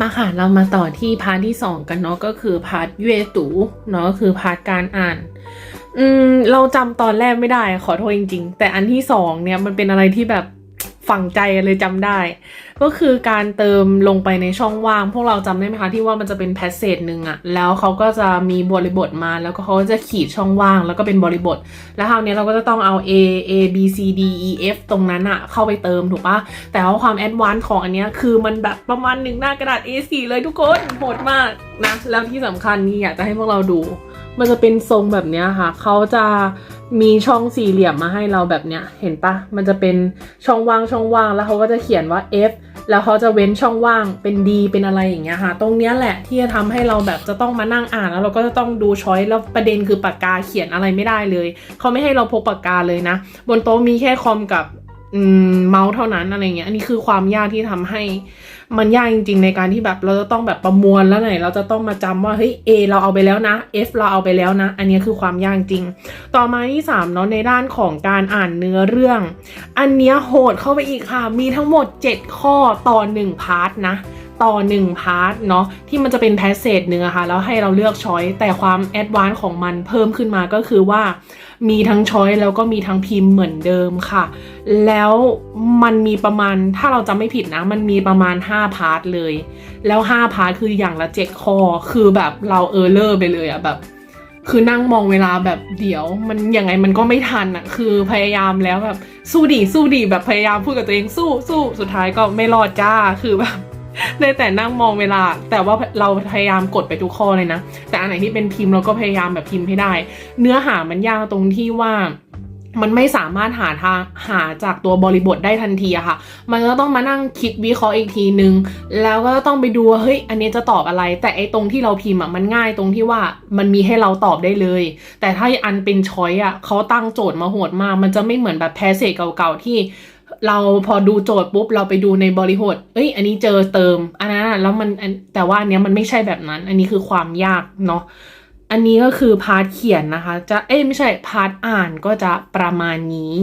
มาค่ะเรามาต่อที่พาร์ทที่2กันเนาะก็คือพาร์ทเยตูเนาะคือพาร์ทการอ่านอืมเราจำตอนแรกไม่ได้ขอโทษจริง ๆ แต่อันที่สองเนี่ยมันเป็นอะไรที่แบบ ฝังใจเลยจำได้ ก็คือการเติมลงไปในช่องว่าง พวกเราจำได้ไหมคะที่ว่ามันจะเป็นแพสเซจหนึ่งอะแล้วเขาก็จะมีบริบทมา แล้วก็เขาจะขีดช่องว่าง แล้วก็เป็นบริบท แล้วคราวนี้เราก็จะต้องเอา A A B C D E F ตรงนั้นอะเข้าไปเติมถูกปะแต่ว่าความแอดวานซ์ของอันเนี้ยคือมันแบบประมาณหนึ่งหน้ากระดาษ A4 เลยทุกคนโหดมากนะแล้วที่สำคัญนี่อยากจะให้พวกเราดู มันจะเป็นทรงแบบเนี้ยค่ะเขาจะ มีช่องสี่เหลี่ยมมาให้เราแบบเนี้ย เห็นปะมันจะเป็นช่องว่างช่องว่างแล้วเขาก็จะเขียนว่า F แล้วเขาจะเว้นช่องว่างเป็น D เป็นอะไรอย่างเงี้ยค่ะ ตรงเนี้ยแหละที่จะทำให้เราแบบจะต้องมานั่งอ่านแล้วเราก็จะต้องดูช้อยแล้วประเด็นคือปากกาเขียนอะไรไม่ได้เลย เขาไม่ให้เราพกปากกาเลยนะ บนโต๊ะมีแค่คอมกับ เมาส์เท่านั้นอะไรเงี้ย อันนี้คือความยากที่ทำให้มันยากจริง ๆ ในการที่แบบเราจะต้องแบบประมวลแล้วไหน เราจะต้องมาจำว่าเฮ้ย A เราเอาไปแล้วนะ F เราเอาไปแล้วนะ อันนี้คือความยากจริง ต่อมาที่3เนาะในด้านของการอ่านเนื้อเรื่อง อันเนี้ยโหดเข้าไปอีกค่ะ มีทั้งหมด 7 ข้อต่อ1พาร์ทนะ ต่อ 1 พาร์ทเนาะที่มันจะเป็นแพสเซจเนื้อะค่ะแล้วให้เราเลือกช้อยแต่ความแอดวานซ์ของมันเพิ่มขึ้นมาก็คือว่า มีทั้งช้อยแล้วก็มีทั้งพิมพ์เหมือนเดิมค่ะ แล้วมันมีประมาณถ้าเราจำไม่ผิดนะ มันมีประมาณ 5 พาร์ทเลย แล้ว 5 พาร์ทคืออย่างละ 7 ข้อ คือแบบเราเออร์เลอร์ไปเลยอะแบบคือนั่งมองเวลาแบบเดี๋ยว มันยังไงมันก็ไม่ทันอะคือพยายามแล้วแบบสู้ดีสู้ดีแบบพยายามพูดกับตัวเองสู้สู้สุดท้ายก็ไม่รอดจ้าคือแบบ ได้แต่นั่งมองเวลา แต่ว่าเราพยายามกดไปทุกข้อเลยนะ แต่อันไหนที่เป็นพิมพ์เราก็พยายามแบบพิมพ์ให้ได้ เนื้อหามันยากตรงที่ว่ามันไม่สามารถหาทางหาจากตัวบริบทได้ทันทีอะค่ะ มันก็ต้องมานั่งคิดวิเคราะห์อีกทีนึง แล้วก็ต้องไปดูว่าเฮ้ย อันนี้จะตอบอะไร แต่ไอ้ตรงที่เราพิมพ์อะมันง่ายตรงที่ว่ามันมีให้เราตอบได้เลย แต่ถ้าอันเป็นช้อยอะเขาตั้งโจทย์มาโหดมาก มันจะไม่เหมือนแบบแพสเซจเก่าๆที่ เราพอดูโจทย์ปุ๊บเราไปดูในบริบทเอ้ย อันนี้เจอเติมอันนั้นแล้วมันอันแต่ว่าอันเนี้ยมันไม่ใช่แบบนั้น อันนี้คือความยากเนาะอันนี้ก็คือพาร์ทเขียนนะคะ จะเอ้ยไม่ใช่พาร์ทอ่านก็จะประมาณนี้